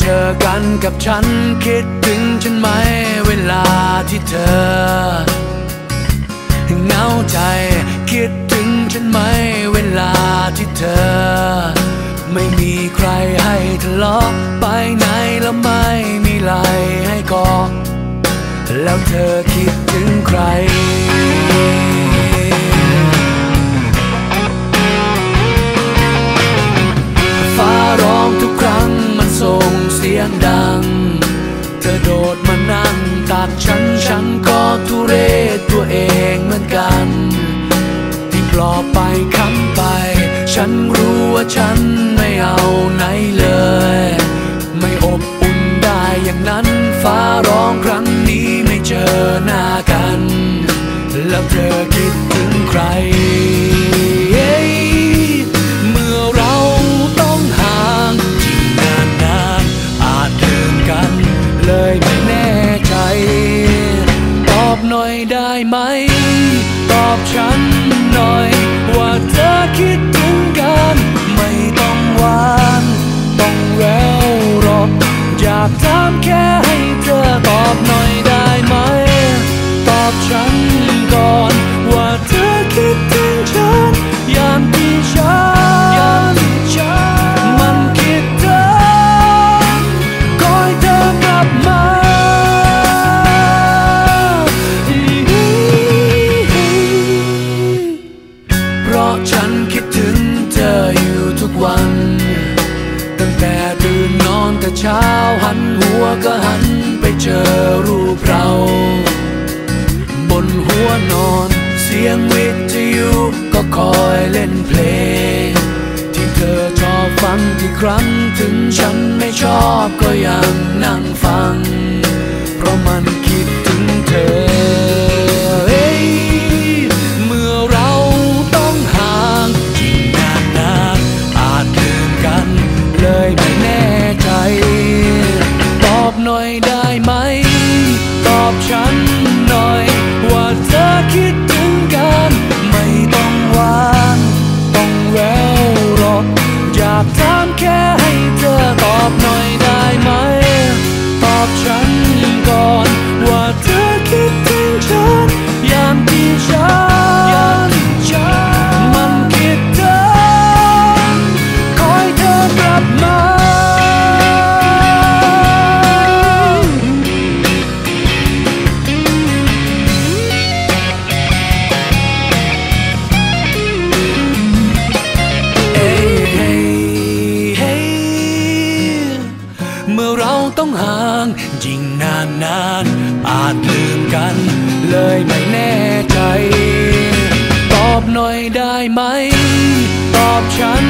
เจอกับฉันคิดถึงฉันไหมเวลาที่เธอเหงาใจคิดถึงฉันไหมเวลาที่เธอ ไม่มีใครให้ทะเลาะไปไหนแล้วไม่มีไหลให้กอดแล้วเธอคิด งตักฉันฉันก็ทุเรศตัวเองเหมือนกัน ที่ปลอบไปคำไป ฉันรู้ว่าฉัน ตอบฉันหน่อย ว่าเธอคิดถึงกัน ไม่ต้องหวาน ต้องแววหรอกอยากถามแค่ แต่เช้าหันหัวก็หันไปเจอรูปเรา บนหัวนอนเสียงวิทยุก็คอยเล่นเพลง ที่เธอชอบฟังที่ครั้งถึงฉันไม่ชอบก็ยังนั่งฟัง เพราะมัน อาจลืมกัน เลยไม่แน่ใจ ตอบหน่อยได้ไหม ตอบฉัน